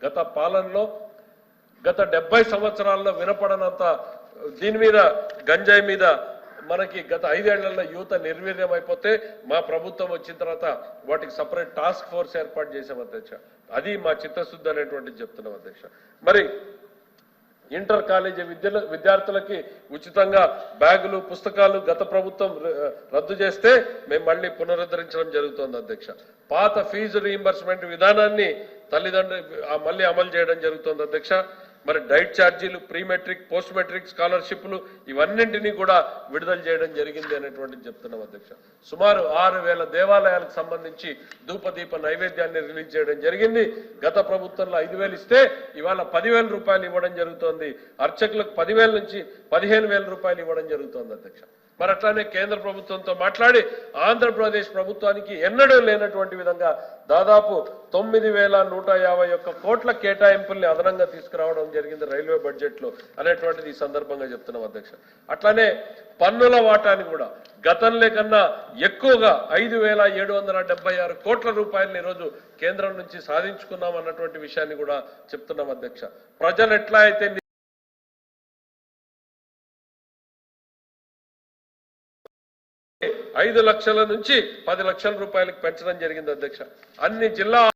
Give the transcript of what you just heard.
గత పాలనలో గత డెబ్బై సంవత్సరాల్లో వినపడనంత దీని మీద గంజాయి మీద మనకి గత ఐదేళ్ళలో యువత నిర్వీర్యం అయిపోతే మా ప్రభుత్వం వచ్చిన తర్వాత వాటికి సపరేట్ టాస్క్ ఫోర్స్ ఏర్పాటు చేసాం అధ్యక్ష. అది మా చిత్తశుద్ధి అనేటువంటిది చెప్తున్నాం అధ్యక్ష. మరి ఇంటర్ కాలేజీ విద్యల విద్యార్థులకి ఉచితంగా బ్యాగులు పుస్తకాలు గత ప్రభుత్వం ర- రద్దు చేస్తే మేము మళ్ళీ పునరుద్ధరించడం జరుగుతోంది అధ్యక్ష. పాత ఫీజు రీయింబర్స్మెంట్ విధానాన్ని తల్లిదండ్రులు మళ్ళీ అమలు చేయడం జరుగుతోంది అధ్యక్ష. మరి డైట్ ఛార్జీలు ప్రీ మెట్రిక్ పోస్ట్ మెట్రిక్ స్కాలర్షిప్లు ఇవన్నింటినీ కూడా విడుదల చేయడం జరిగింది అనేటువంటిది చెప్తున్నాం అధ్యక్ష. సుమారు ఆరు వేల దేవాలయాలకు సంబంధించి ధూపదీప నైవేద్యాన్ని రిలీజ్ చేయడం జరిగింది. గత ప్రభుత్వంలో ఐదు వేలు ఇస్తే ఇవాళ పదివేల రూపాయలు ఇవ్వడం జరుగుతోంది. అర్చకులకు పదివేల నుంచి పదిహేను వేల రూపాయలు ఇవ్వడం జరుగుతోంది అధ్యక్ష. మరి అట్లానే కేంద్ర ప్రభుత్వంతో మాట్లాడి ఆంధ్రప్రదేశ్ ప్రభుత్వానికి ఎన్నడూ లేనటువంటి విధంగా దాదాపు తొమ్మిది వేల నూట యాభై ఒక్క కోట్ల కేటాయింపుల్ని అదనంగా తీసుకురావడం జరిగింది రైల్వే బడ్జెట్లో అనేటువంటిది ఈ సందర్భంగా చెప్తున్నాం అధ్యక్ష. అట్లానే పన్నుల వాటాని కూడా గతంలో కన్నా ఎక్కువగా ఐదు వేల ఏడు వందల డెబ్బై ఆరు కోట్ల రూపాయలను ఈరోజు కేంద్రం నుంచి సాధించుకున్నాం అన్నటువంటి విషయాన్ని కూడా చెప్తున్నాం అధ్యక్ష. ప్రజలు ఎట్లా అయితే ఐదు లక్షల నుంచి పది లక్షల రూపాయలకు పెంచడం జరిగింది అధ్యక్ష. అన్ని జిల్లా